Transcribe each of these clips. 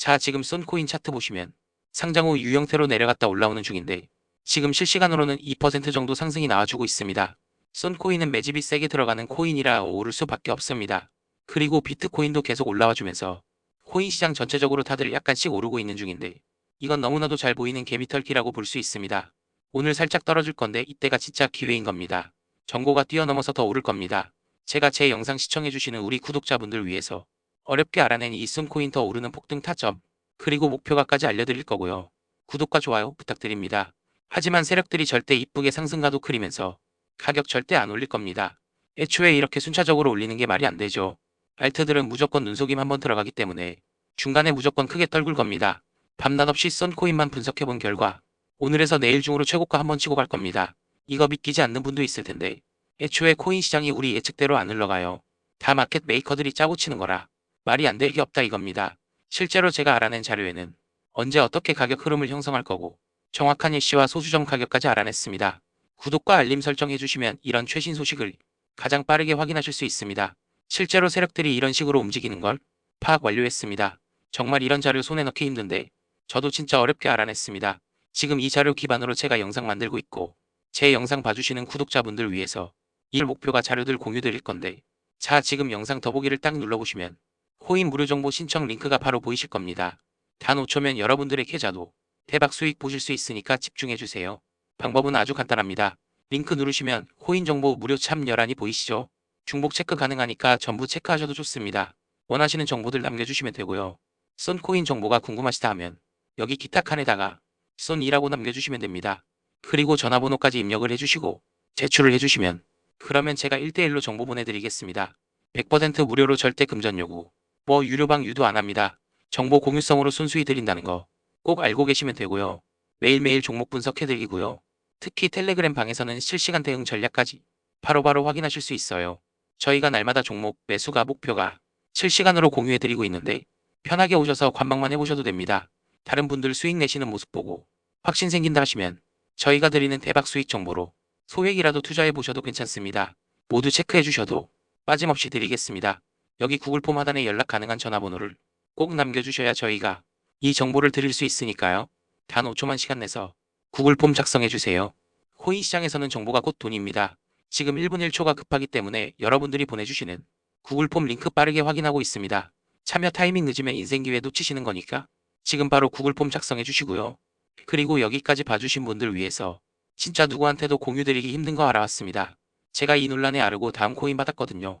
자, 지금 쏜 코인 차트 보시면 상장 후 유형태로 내려갔다 올라오는 중인데 지금 실시간으로는 2% 정도 상승이 나와주고 있습니다. 쏜 코인은 매집이 세게 들어가는 코인이라 오를 수밖에 없습니다. 그리고 비트코인도 계속 올라와주면서 코인 시장 전체적으로 다들 약간씩 오르고 있는 중인데 이건 너무나도 잘 보이는 개미털기라고 볼 수 있습니다. 오늘 살짝 떨어질 건데 이때가 진짜 기회인 겁니다. 정보가 뛰어넘어서 더 오를 겁니다. 제가 제 영상 시청해주시는 우리 구독자분들 위해서 어렵게 알아낸 이 쏜코인 더 오르는 폭등 타점 그리고 목표가까지 알려드릴 거고요. 구독과 좋아요 부탁드립니다. 하지만 세력들이 절대 이쁘게 상승가도 그리면서 가격 절대 안 올릴 겁니다. 애초에 이렇게 순차적으로 올리는 게 말이 안 되죠. 알트들은 무조건 눈속임 한번 들어가기 때문에 중간에 무조건 크게 떨굴 겁니다. 밤낮 없이 썬 코인만 분석해본 결과 오늘에서 내일 중으로 최고가 한번 치고 갈 겁니다. 이거 믿기지 않는 분도 있을 텐데 애초에 코인 시장이 우리 예측대로 안 흘러가요. 다 마켓 메이커들이 짜고 치는 거라 말이 안 되게 없다 이겁니다. 실제로 제가 알아낸 자료에는 언제 어떻게 가격 흐름을 형성할 거고 정확한 일시와 소수점 가격까지 알아냈습니다. 구독과 알림 설정 해 주시면 이런 최신 소식을 가장 빠르게 확인하실 수 있습니다. 실제로 세력들이 이런 식으로 움직이는 걸 파악 완료했습니다. 정말 이런 자료 손에 넣기 힘든데 저도 진짜 어렵게 알아냈습니다. 지금 이 자료 기반으로 제가 영상 만들고 있고 제 영상 봐주시는 구독자분들 위해서 일 목표가 자료들 공유 드릴 건데 자 지금 영상 더보기를 딱 눌러보시면 코인 무료 정보 신청 링크가 바로 보이실 겁니다. 단 5초면 여러분들의 계좌도 대박 수익 보실 수 있으니까 집중해 주세요. 방법은 아주 간단합니다. 링크 누르시면 코인 정보 무료 참여란이 보이시죠? 중복 체크 가능하니까 전부 체크하셔도 좋습니다. 원하시는 정보들 남겨주시면 되고요. 썬코인 정보가 궁금하시다 하면 여기 기타 칸에다가 썬이라고 남겨주시면 됩니다. 그리고 전화번호까지 입력을 해주시고 제출을 해주시면 그러면 제가 1대1로 정보 보내드리겠습니다. 100% 무료로 절대 금전 요구. 뭐 유료방 유도 안 합니다. 정보 공유성으로 순수히 드린다는 거 꼭 알고 계시면 되고요. 매일매일 종목 분석해드리고요. 특히 텔레그램 방에서는 실시간 대응 전략까지 바로 바로 확인하실 수 있어요. 저희가 날마다 종목 매수가 목표가 실시간으로 공유해드리고 있는데 편하게 오셔서 관망만 해보셔도 됩니다. 다른 분들 수익 내시는 모습 보고 확신 생긴다 하시면 저희가 드리는 대박 수익 정보로 소액이라도 투자해 보셔도 괜찮습니다. 모두 체크해 주셔도 빠짐없이 드리겠습니다. 여기 구글 폼 하단에 연락 가능한 전화번호를 꼭 남겨주셔야 저희가 이 정보를 드릴 수 있으니까요. 단 5초만 시간 내서 구글 폼 작성해 주세요. 코인 시장에서는 정보가 곧 돈입니다. 지금 1분 1초가 급하기 때문에 여러분들이 보내주시는 구글 폼 링크 빠르게 확인하고 있습니다. 참여 타이밍 늦으면 인생 기회 놓치시는 거니까 지금 바로 구글 폼 작성해 주시고요. 그리고 여기까지 봐주신 분들 위해서 진짜 누구한테도 공유드리기 힘든 거 알아왔습니다. 제가 이 논란에 아르고 다음 코인 받았거든요.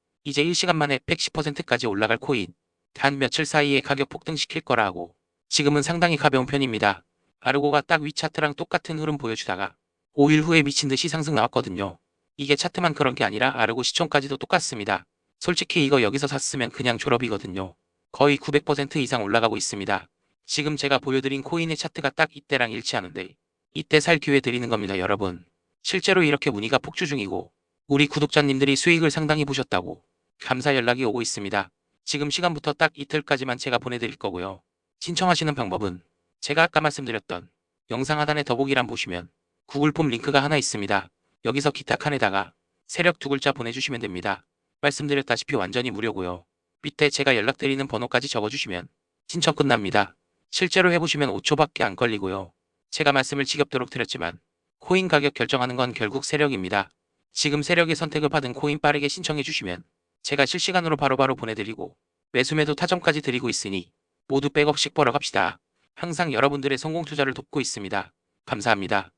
이제 1시간 만에 110%까지 올라갈 코인 단 며칠 사이에 가격 폭등시킬 거라 하고 지금은 상당히 가벼운 편입니다. 아르고가 딱 위차트랑 똑같은 흐름 보여주다가 5일 후에 미친 듯이 상승 나왔거든요. 이게 차트만 그런 게 아니라 아르고 시총까지도 똑같습니다. 솔직히 이거 여기서 샀으면 그냥 졸업이거든요. 거의 900% 이상 올라가고 있습니다. 지금 제가 보여드린 코인의 차트가 딱 이때랑 일치하는데 이때 살 기회 드리는 겁니다 여러분. 실제로 이렇게 문의가 폭주 중이고 우리 구독자님들이 수익을 상당히 보셨다고 감사 연락이 오고 있습니다. 지금 시간부터 딱 이틀까지만 제가 보내드릴 거고요. 신청하시는 방법은 제가 아까 말씀드렸던 영상 하단에 더보기란 보시면 구글 폼 링크가 하나 있습니다. 여기서 기타 칸에다가 세력 두 글자 보내주시면 됩니다. 말씀드렸다시피 완전히 무료고요. 밑에 제가 연락드리는 번호까지 적어주시면 신청 끝납니다. 실제로 해보시면 5초밖에 안 걸리고요. 제가 말씀을 지겹도록 드렸지만 코인 가격 결정하는 건 결국 세력입니다. 지금 세력의 선택을 받은 코인 빠르게 신청해 주시면 제가 실시간으로 바로 바로 보내드리고 매수매도 타점까지 드리고 있으니 모두 백억씩 벌어 갑시다. 항상 여러분들의 성공 투자를 돕고 있습니다. 감사합니다.